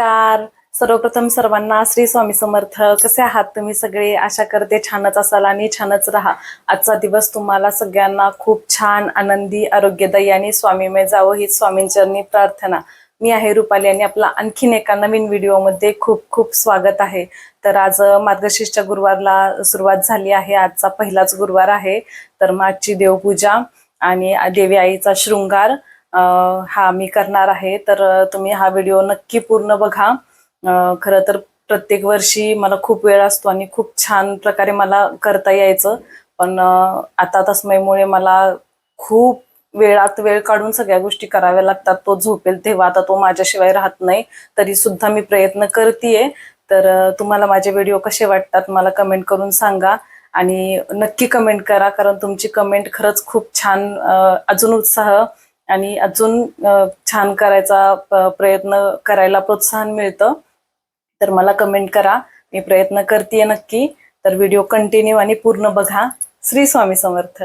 नमस्कार. सर्वप्रथम सर्वांना श्री स्वामी समर्थ. कसे आहात तुम्ही सगळे? आशा करते छानच असाल आणि छानच राहा. आजचा दिवस तुम्हाला सगळ्यांना खूप छान आनंदी आरोग्यदायी आणि स्वामीमय जावं ही स्वामींचरणी प्रार्थना. मी आहे रुपाली आणि आपला आणखीन एका नवीन व्हिडिओमध्ये खूप खूप स्वागत आहे. तर आज मार्गशीर्षच्या गुरुवारला सुरुवात झाली आहे. आजचा पहिलाच गुरुवार आहे. तर मग आजची देवपूजा आणि देवी आईचा शृंगार. हा मी करणार आहे. तर तुम्ही हा व्हिडिओ नक्की पूर्ण बघा. खरं तर प्रत्येक वर्षी मला खूप वेळ असतो आणि खूप छान प्रकारे मला करता यायचं. पण आता तस्मयमुळे मला खूप वेळात वेळ काढून सगळ्या गोष्टी कराव्या लागतात. तो झोपेल तेव्हा आता तो माझ्याशिवाय राहत नाही. तरी सुद्धा मी प्रयत्न करतेय. तर तुम्हाला माझे व्हिडिओ कसे वाटतात मला कमेंट करून सांगा. आणि नक्की कमेंट करा कारण तुमची कमेंट खरंच खूप छान अजून उत्साह आणि अजून छान करायचा प्रयत्न करायला प्रोत्साहन मिळतं. तर मला कमेंट करा. मी प्रयत्न करते नक्की. तर व्हिडिओ कंटिन्यू आणि पूर्ण बघा. श्री स्वामी समर्थ.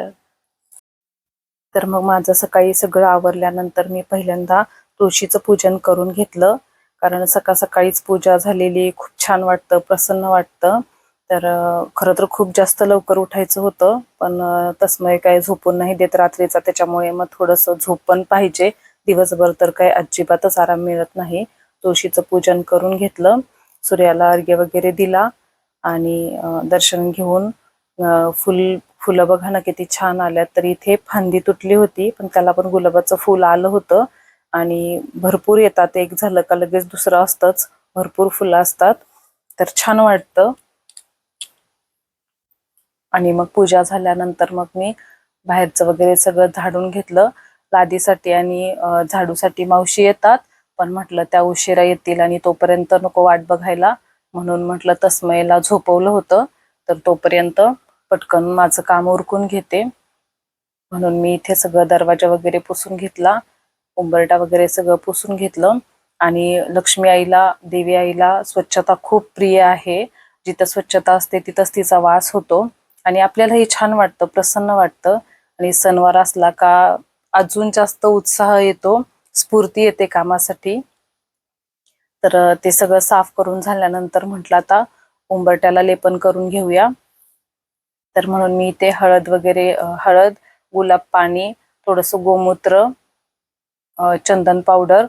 तर मग माझं सकाळी सगळं आवरल्यानंतर मी पहिल्यांदा तुळशीचं पूजन करून घेतलं. कारण सकाळ सकाळीच पूजा झालेली. खूप छान वाटतं प्रसन्न वाटतं. तर खरं तर खूप जास्त लवकर उठायचं होतं पण तसमय तस्मय काय झोपून नाही देत रात्रीचा त्याच्यामुळे मग थोडंसं झोप पण पाहिजे. दिवसभर तर काय अजिबातच आराम मिळत नाही. तुळशीचं पूजन करून घेतलं सूर्याला अर्घ्य वगैरे दिला आणि दर्शन घेऊन फुल फुलं बघा ना किती छान आल्यात. तर इथे फांदी तुटली होती पण त्याला पण गुलाबाचं फुल आलं होतं आणि भरपूर येतात. एक झालं का लगेच दुसरं असतंच. भरपूर फुलं असतात. तर छान वाटतं. आणि मग पूजा झाल्यानंतर मग मी बाहेरचं वगैरे सगळं झाडून घेतलं. लादीसाठी आणि झाडूसाठी मावशी येतात. पण म्हटलं त्या उशिरा येतील आणि तोपर्यंत नको वाट बघायला. म्हणून म्हटलं तस्मयला झोपवलं होतं. तर तोपर्यंत पटकन माझं काम उरकून घेते. म्हणून मी इथे सगळं दरवाजा वगैरे पुसून घेतला. उंबरटा वगैरे सगळं पुसून घेतलं. आणि लक्ष्मी आईला देवी आईला स्वच्छता खूप प्रिय आहे. जिथं स्वच्छता असते तिथंच तिचा वास होतो. आणि आपल्यालाही छान वाटतं प्रसन्न वाटतं. आणि सणवार असला का अजून जास्त उत्साह येतो स्फूर्ती येते कामासाठी. तर ते सगळं साफ करून झाल्यानंतर म्हटलं आता उंबरट्याला लेपन करून घेऊया. तर म्हणून मी इथे हळद वगैरे हळद गुलाब पाणी थोडंसं गोमूत्र चंदन पावडर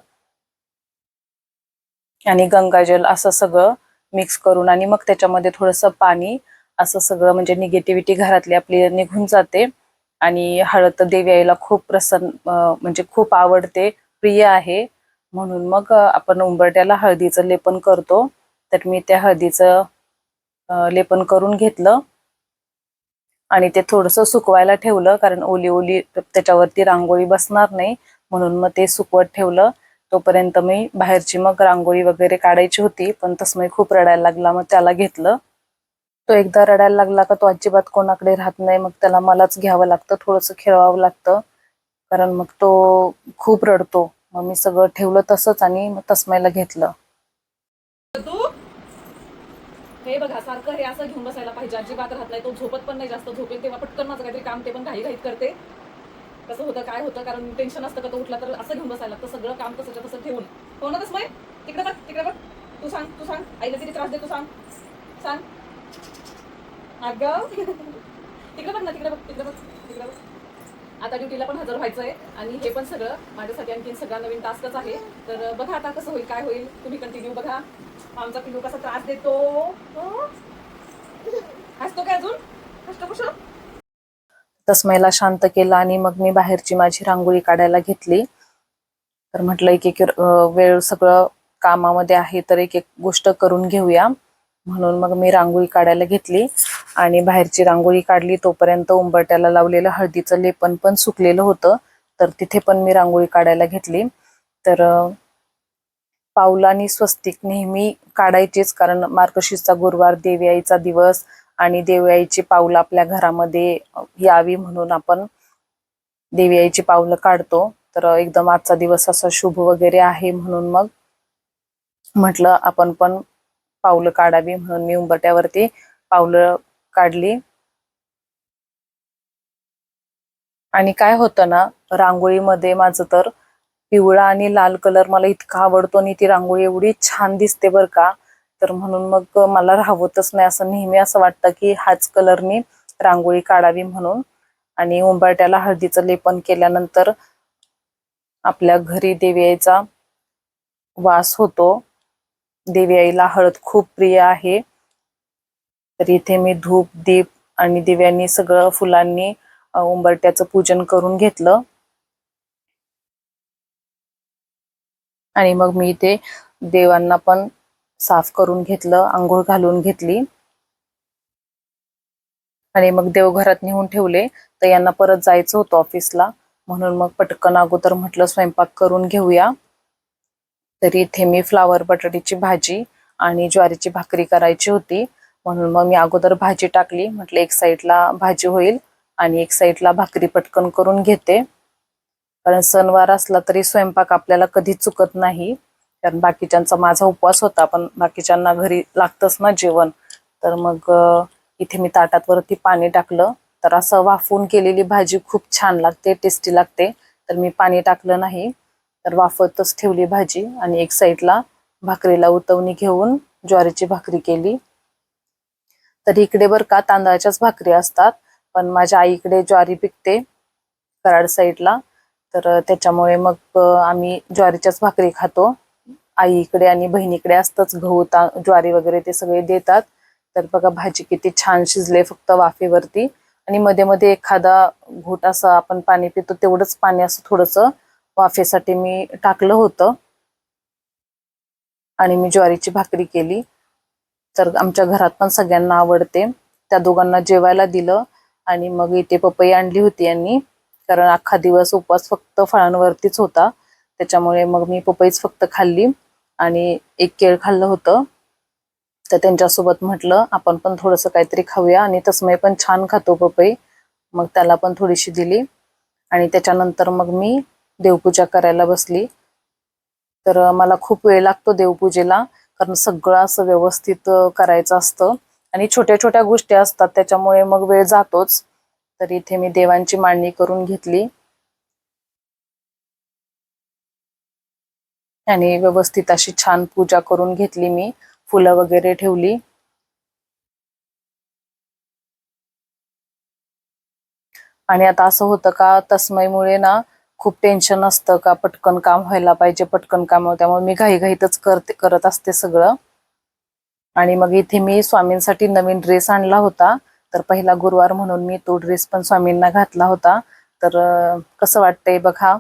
आणि गंगाजल असं सगळं मिक्स करून आणि मग त्याच्यामध्ये थोडंसं पाणी असं सगळं म्हणजे निगेटिव्हिटी घरातली आपली निघून जाते. आणि हळद तर देवी आईला खूप प्रसन्न म्हणजे खूप आवडते प्रिय आहे. म्हणून मग आपण उंबरट्याला हळदीचं लेपन करतो. तर मी त्या हळदीचं लेपन करून घेतलं. आणि ते थोडंसं सुकवायला ठेवलं कारण ओली ओली त्याच्यावरती रांगोळी बसणार नाही. म्हणून मग ते सुकवत ठेवलं. तोपर्यंत मी बाहेरची मग रांगोळी वगैरे काढायची होती पण तसमय खूप रडायला लागला मग त्याला घेतलं. तो एकदा रडायला लागला का तो अजिबात कोणाकडे राहत नाही. मग त्याला मलाच घ्यावं लागतं थोडंसं खेळवावं लागतं. कारण मग तो खूप रडतो. मग मी सगळं ठेवलं तसंच आणि मग तस्मायला घेतलं. तू? हे बघा सारखं हे असं घेऊन बसायला पाहिजे. अजिबात राहत नाही. तो झोपत पण नाही जास्त झोपेल तेव्हा पटकन माझं काहीतरी काम ते पण घाई घाईत करते. कसं होतं काय होतं? कारण टेन्शन असतं का तो उठला तर असं घेऊन बसायला लागतं. सगळं काम तसंच्या तसं ठेवून. हो ना तसं तिकडे बघ तिकडे बघ. तू सांग तू सांग. आईला किती त्रास दे तू सांग. सांग. अगं. तिकडे बघ ना तिकडे बघ तिकडे बघ तिकडे बघ. आता ड्युटीला पण हजर व्हायचं आहे आणि हे पण सगळं माझ्यासाठी आणखीन सगळा नवीन टास्कच आहे. तर बघा आता कसं होईल काय होईल. तुम्ही कंटिन्यू बघा. आमचा पिलू कसा त्रास देतो. हो? हसतो काय अजून? हसतो कुशल? तस्मयला शांत केलं आणि मग मी बाहेरची माझी रांगोळी काढायला घेतली. तर म्हटलं एक एक वेळ सगळं कामामध्ये आहे तर एक एक गोष्ट करून घेऊया. म्हणून मग मी रांगोळी काढायला घेतली आणि बाहेरची रांगोळी काढली. तोपर्यंत उंबरट्याला लावलेलं हळदीचं लेपन पण सुकलेलं होतं. तर तिथे पण मी रांगोळी काढायला घेतली. तर पावलं आणि स्वस्तिक नेहमी काढायचीच कारण मार्गशीर्षचा गुरुवार देवी आईचा दिवस आणि देवयाईची पावलं आपल्या घरामध्ये यावी म्हणून आपण देवयाईची पावलं काढतो. तर एकदम आजचा दिवस असा शुभ वगैरे आहे म्हणून मग म्हटलं आपण पण पावलं काढावी म्हणून मी उंबरट्यावरती पावलं काढली. आणि काय होतं ना रांगोळीमध्ये माझं तर पिवळा आणि लाल कलर मला इतका आवडतो आणि ती रांगोळी एवढी छान दिसते बर का. तर म्हणून मग मला राहवतच नाही असं नेहमी असं वाटतं की हाच कलरनी रांगोळी काढावी म्हणून. आणि उंबरट्याला हळदीचं लेपन केल्यानंतर आपल्या घरी देवी वास होतो. देवी आईला हळद खूप प्रिय आहे. तर इथे मी धूप दीप आणि दिव्यांनी सगळं फुलांनी उंबरट्याचं पूजन करून घेतलं. आणि मग मी इथे देवांना पण साफ करून घेतलं आंघोळ घालून घेतली. आणि मग देवघरात नेऊन ठेवले तर यांना परत जायचं होतं ऑफिसला म्हणून मग पटकन अगोदर म्हटलं स्वयंपाक करून घेऊया. तरी इथे मी फ्लावर बटाट्याची भाजी आणि ज्वारीची भाकरी करायची होती. म्हणून मग मी अगोदर भाजी टाकली. म्हटलं एक साईडला भाजी होईल आणि एक साईडला भाकरी पटकन करून घेते. कारण सणवार असला तरी स्वयंपाक आपल्याला कधीच चुकत नाही. कारण बाकीच्यांचा माझा उपवास होता पण बाकीच्यांना घरी लागतंच ना जेवण. तर मग इथे मी ताटातवरती पाणी टाकलं. तर असं वाफवून केलेली भाजी खूप छान लागते टेस्टी लागते. तर मी पाणी टाकलं नाही. तर वाफवतच ठेवली भाजी आणि एक साईडला भाकरीला उतवणी घेऊन ज्वारीची भाकरी केली. तर इकडे बर का तांदळाच्याच भाकरी असतात पण माझ्या आईकडे ज्वारी पिकते कराड साईडला. तर त्याच्यामुळे मग आम्ही ज्वारीच्याच भाकरी खातो. आईकडे आणि बहिणीकडे असतंच गहू ता ज्वारी वगैरे ते सगळे देतात. तर बघा भाजी किती छान शिजले फक्त वाफेवरती. आणि मध्ये मध्ये एखादा घोट असं आपण पाणी पितो तेवढंच पाणी असं थोडस वाफेसाठी मी टाकलं होतं. आणि मी ज्वारीची भाकरी केली. तर आमच्या घरात पण सगळ्यांना आवडते. त्या दोघांना जेवायला दिलं. आणि मग इथे पपई आणली होती यांनी. कारण अख्खा दिवस उपवास फक्त फळांवरतीच होता. त्याच्यामुळे मग मी पपईच फक्त खाल्ली. आणि एक केळ खाल्लं होतं. तर त्यांच्यासोबत म्हटलं आपण पण थोडंसं काहीतरी खाऊया. आणि तसमय पण छान खातो पपई. मग त्याला पण थोडीशी दिली. आणि त्याच्यानंतर मग मी देवपूजा करायला बसली. तर मला खूप वेळ लागतो देवपूजेला कारण सगळं असं व्यवस्थित करायचं असतं. आणि छोट्या छोट्या गोष्टी असतात त्याच्यामुळे मग वेळ जातोच. तर इथे मी देवांची मांडणी करून घेतली. आणि व्यवस्थित अशी छान पूजा करून घेतली मी. फुलं वगैरे ठेवली. आणि आता असं होतं का तस्मयमुळे ना खूप टेन्शन असतं का पटकन काम व्हायला पाहिजे पटकन काम त्यामुळे मी घाईघाईतच करते करत असते सगळं. आणि मग इथे मी स्वामींसाठी नवीन ड्रेस आणला होता. तर पहिला गुरुवार म्हणून मी तो ड्रेस पण स्वामींना घातला होता. तर कसं वाटतंय बघा.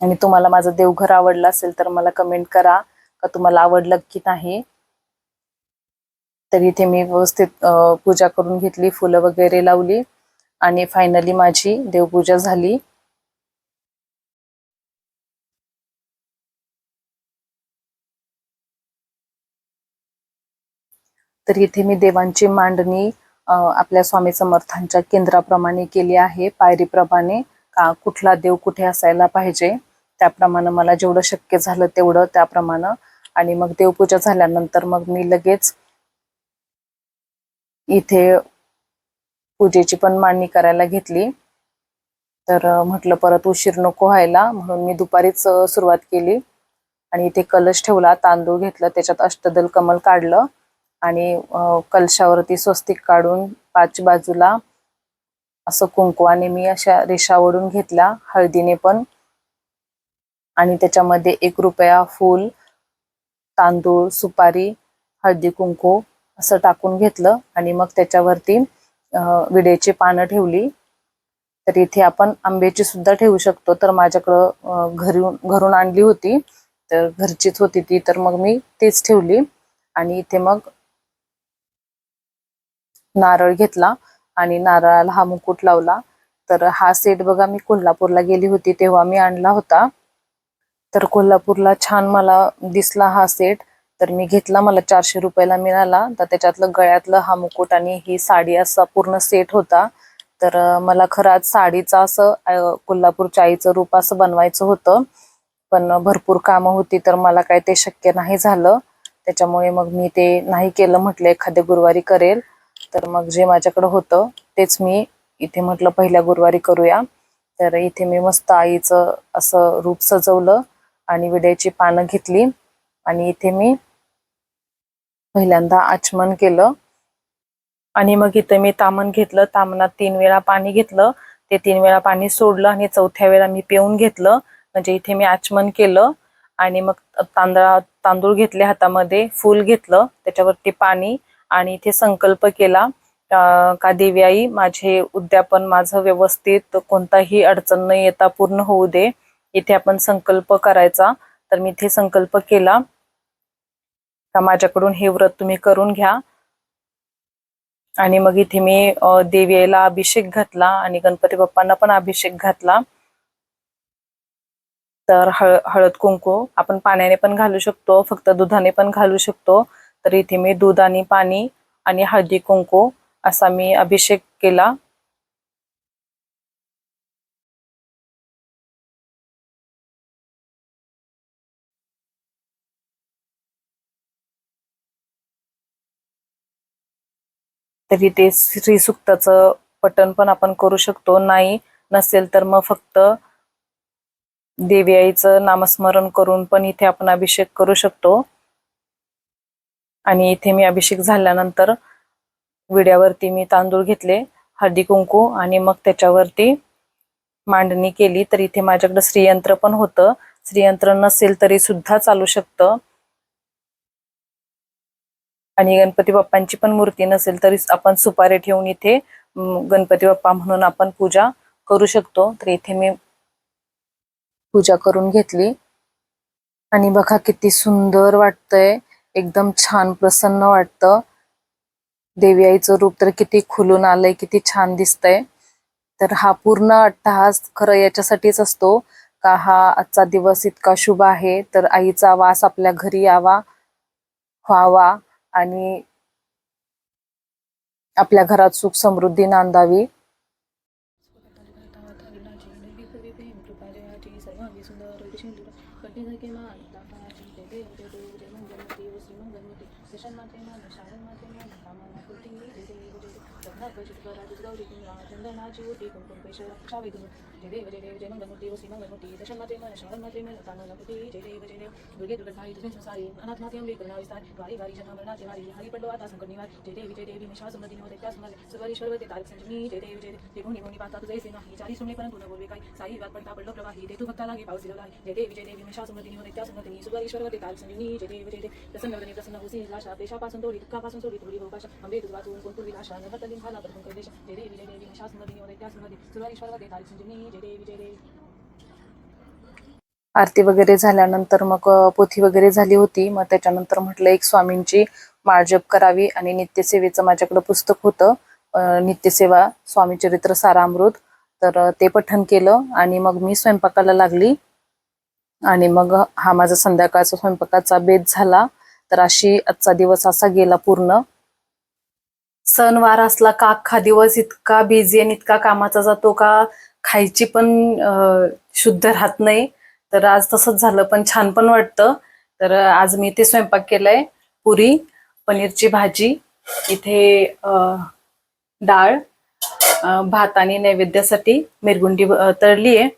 आणि तुम्हाला माझं देवघर आवडलं असेल तर मला कमेंट करा. का तुम्हाला आवडलं की नाही. तर इथे मी व्यवस्थित पूजा करून घेतली फुलं वगैरे लावली. आणि फायनली माझी देवपूजा झाली. तर इथे मी देवांची मांडणी आपल्या स्वामी समर्थांच्या केंद्राप्रमाणे केली आहे. पायरीप्रमाणे का कुठला देव कुठे असायला पाहिजे त्याप्रमाणे मला जेवढं शक्य झालं तेवढं त्याप्रमाणे. आणि मग देवपूजा झाल्यानंतर मग मी लगेच इथे पूजेची पण मांडणी करायला घेतली. तर म्हटलं परत उशीर नको व्हायला म्हणून मी दुपारीच सुरुवात केली. आणि इथे कलश ठेवला तांदूळ घेतला त्याच्यात अष्टदल कमल काढलं. आणि कलशावरती स्वस्तिक काढून पाच बाजूला असं कुंकवाने मी अशा रेषा ओढून घेतल्या हळदीने पण. आणि त्याच्यामध्ये एक रुपया फूल तांदूळ सुपारी हळदी कुंकू असं टाकून घेतलं आणि मग त्याच्यावरती विड्याची पानं ठेवली. तर इथे आपण आंब्याची सुद्धा ठेवू शकतो. तर माझ्याकडं घरून घरून आणली होती. तर घरचीच होती ती. तर मग मी तीच ठेवली. आणि इथे मग नारळ घेतला आणि नारळाला हा मुकुट लावला. तर हा सेट बघा मी कोल्हापूरला गेली होती तेव्हा मी आणला होता. तर कोल्हापूरला छान मला दिसला हा सेट तर मी घेतला मला चारशे रुपयाला मिळाला. तर त्याच्यातलं गळ्यातलं हा मुकुट आणि ही साडी असा पूर्ण सेट होता. तर मला खरंच साडीचा साडीचं असं कोल्हापूरच्या आईचं रूप असं बनवायचं होतं. पण भरपूर कामं होती तर मला काय ते शक्य नाही झालं. त्याच्यामुळे मग मी ते नाही केलं म्हटलं एखाद्या गुरुवारी करेल. तर मग जे माझ्याकडे होतं तेच मी इथे म्हटलं पहिल्या गुरुवारी करूया. तर इथे मी मस्त आईचं असं रूप सजवलं आणि विड्याची पानं घेतली. आणि इथे मी पहिल्यांदा आचमन केलं. आणि मग इथे मी तामण घेतलं. तामणात तीन वेळा पाणी घेतलं. ते तीन वेळा पाणी सोडलं आणि चौथ्या वेळा मी पिऊन घेतलं. म्हणजे इथे मी आचमन केलं. आणि मग तांदळा तांदूळ घेतले हातामध्ये फूल घेतलं. त्याच्यावरती पाणी आणि इथे संकल्प केला का देवी आई माझे उद्यापन माझं व्यवस्थित कोणताही अडचण न येता पूर्ण होऊ दे. इथे आपण संकल्प करायचा. तर मी इथे संकल्प केला. का माझ्याकडून हे व्रत तुम्ही करून घ्या. आणि मग इथे मी देवी आईला अभिषेक घातला आणि गणपती बाप्पांना पण अभिषेक घातला. तर हळ हळद कुंकू आपण पाण्याने पण घालू शकतो फक्त दुधाने पण घालू शकतो. तर इथे मी दूध आणि पाणी आणि हळदी कुंकू असा मी अभिषेक केला. तर इथे श्री सुक्ताचं पठण पण आपण करू शकतो. नाही नसेल तर मग फक्त देवी आईचं नामस्मरण करून पण इथे आपण अभिषेक करू शकतो. आणि इथे मी अभिषेक झाल्यानंतर विड्यावरती मी तांदूळ घेतले हळदी कुंकू आणि मग त्याच्यावरती मांडणी केली. तर इथे माझ्याकडे श्रीयंत्र पण होतं. श्रीयंत्र नसेल तरी सुद्धा चालू शकतं. आणि गणपती बाप्पांची पण मूर्ती नसेल तरी आपण सुपारी ठेवून इथे गणपती बाप्पा म्हणून आपण पूजा करू शकतो. तर इथे मी पूजा करून घेतली. आणि बघा किती सुंदर वाटतंय. एकदम छान प्रसन्न वाटतं. देवी आईचं रूप तर किती खुलून आलंय किती छान दिसतंय. तर हा पूर्ण अट्टहास खरं याच्यासाठीच असतो का हा आजचा दिवस इतका शुभ आहे? तर आईचा वास आपल्या घरी यावा व्हावा आणि आपल्या घरात सुख समृद्धी नांदावी. 就一个准 có 道稍微多 जय देव जय देव जय मंगलमूर्ती श्री मंगलमूर्ती दर्शन मन श्रवण मन कामलापती जय देव जय देव दुर्गे तुझे संसारी अनाथ नाथे करुणा विस्तार वारी वारी जन्म मरणाचे वारी हरी पडलो आता संकट निवार जय देवी जय देवी निशा समृद्धी होते त्या समज ते तारक संजीवनी जय देव जय देव कोणी कोणी पाहता तुझे से नाही चारी सुने परंतु न बोलवे काय साई वात पडता पडलो प्रवाही ते तू भक्ता लागे पाऊस दिला जय देवी जय देवी निशा समृद्धी होते त्या समृद्धी सर्वारीश्वर ते तारक संजीवनी जय देव जय देव प्रसन्न वदने प्रसन्न होसी लाशा देशापासून तोडी दुःखापासून तोडी तुरी भोपाशा अंबे तुझ वाचून कोण पूर्वी लाशा नगर तलीन खाला पर जय देवी जय देवी निशा समृद्धी होते त्या समृद्धी सर्वारीश्वर ते तारक संजीवनी आरती वगैरे झाल्यानंतर मग पोथी वगैरे झाली होती. मग त्याच्यानंतर म्हटलं एक स्वामींची माळ जप करावी आणि नित्यसेवेचं माझ्याकडं पुस्तक होतं. नित्यसेवा स्वामी चरित्र सारामृत. तर ते पठण केलं आणि मग मी स्वयंपाकाला लागली. आणि मग हा माझा संध्याकाळचा स्वयंपाकाचा बेत झाला. तर अशी आजचा दिवस असा गेला पूर्ण. सणवार असला का अख्खा दिवस इतका बिझी आणि इतका कामाचा जातो का खायची पण शुद्ध राहत नाही. तर आज तसंच झालं पण छान पण वाटतं. तर आज मी इथे स्वयंपाक केलाय पुरी पनीरची भाजी इथे डाळ भात आणि नैवेद्यासाठी मिरगुंडी तळली आहे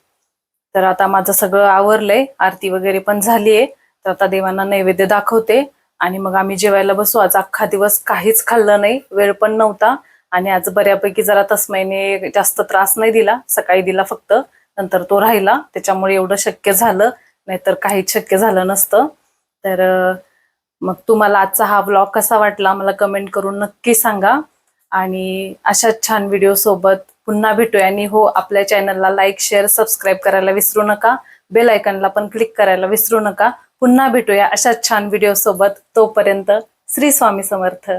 तर आता माझं सगळं आवरलंय आरती वगैरे पण झालीये. तर आता देवांना नैवेद्य दाखवते. आणि मग आम्ही जेवायला बसू. आज अख्खा दिवस काहीच खाल्लं नाही. वेळ पण नव्हता. आणि आज बऱ्यापैकी जरा तस्मैने जास्त त्रास नाही दिला. सकाळी दिला फक्त. नंतर तो राहिला. त्याच्यामुळे एवढं शक्य झालं. नाहीतर काहीच शक्य झालं नसतं. तर मग तुम्हाला आजचा हा ब्लॉग कसा वाटला? मला कमेंट करून नक्की सांगा. आणि अशाच छान व्हिडिओ सोबत पुन्हा भेटूया. आणि हो आपल्या चॅनलला लाईक शेअर सबस्क्राईब करायला विसरू नका. बेल आयकनला पण क्लिक करायला विसरू नका. पुन्हा भेटूया अशा छान व्हिडिओ सोबत. तोपर्यंत श्री स्वामी समर्थ.